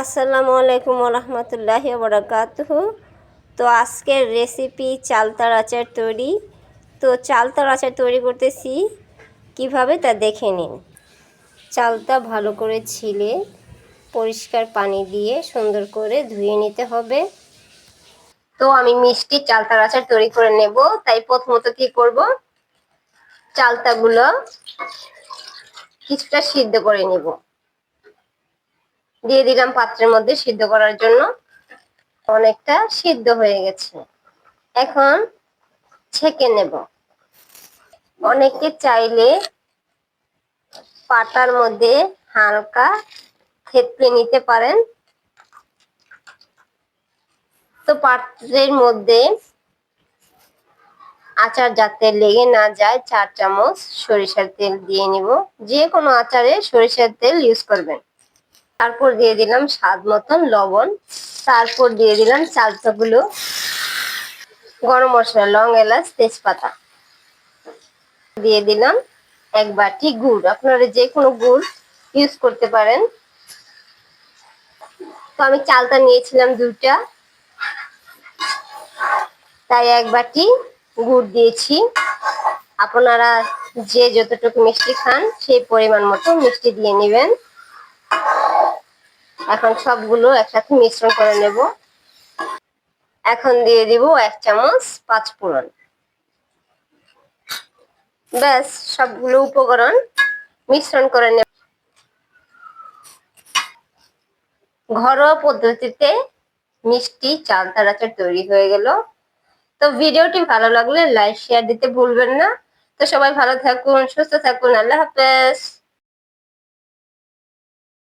আসসালামু আলাইকুম রহমতুল্লাহি বরাকাতুহ তো আজকের রেসিপি চালতার আচার তৈরি। তো চালতার আচার তৈরি করতেছি। কীভাবে তা দেখে নিন। চালতা ভালো করে ছিলে, পরিষ্কার পানি দিয়ে সুন্দর করে ধুয়ে নিতে হবে। তো আমি মিষ্টি চালতার আচার তৈরি করে নেব। তাই প্রথমত কি করব? চালতাগুলো কিছুটা সিদ্ধ করে নেব। দিয়ে দিলাম পাত্রের মধ্যে সিদ্ধ করার জন্য। অনেকটা সিদ্ধ হয়ে গেছে। এখন ছেঁকে নেব। অনেকে চাইলে পাটার মধ্যে হালকা থেতলে নিতে পারেন। তো পাত্রের মধ্যে আচার যাতে লেগে না যায়, চার চামচ সরিষার তেল দিয়ে নিব। যে কোনো আচারে সরিষার তেল ইউজ করবেন। তারপর দিয়ে দিলাম স্বাদ মতন লবণ। তারপর দিয়ে দিলাম চালতাগুলো গরম মশলা, লং, এলাচ, তেজপাতা। দিয়ে দিলাম এক বাটি গুড়। আপনারা যে কোনো গুড় ইউজ করতে পারেন। তো আমি চালটা নিয়েছিলাম দুটা তাই এক বাটি গুড় দিয়েছি। আপনারা যে যতটুকু মিষ্টি খান, সেই পরিমাণ মতো মিষ্টি দিয়ে নেবেন। এখন সবগুলো একসাথে মিশ্রণ করে নেব। এখন দিয়ে দিব এক চামচ পাঁচ ফোড়ন। ব্যাস, সবগুলো উপকরণ মিশ্রণ করে নেব। ঘরোয়া পদ্ধতিতে মিষ্টি চাল তারাচার তৈরি হয়ে গেল। তো ভিডিওটি ভালো লাগলে লাইক, শেয়ার দিতে ভুলবেন না। তো সবাই ভালো থাকুন, সুস্থ থাকুন, আল্লাহ হাফেজ।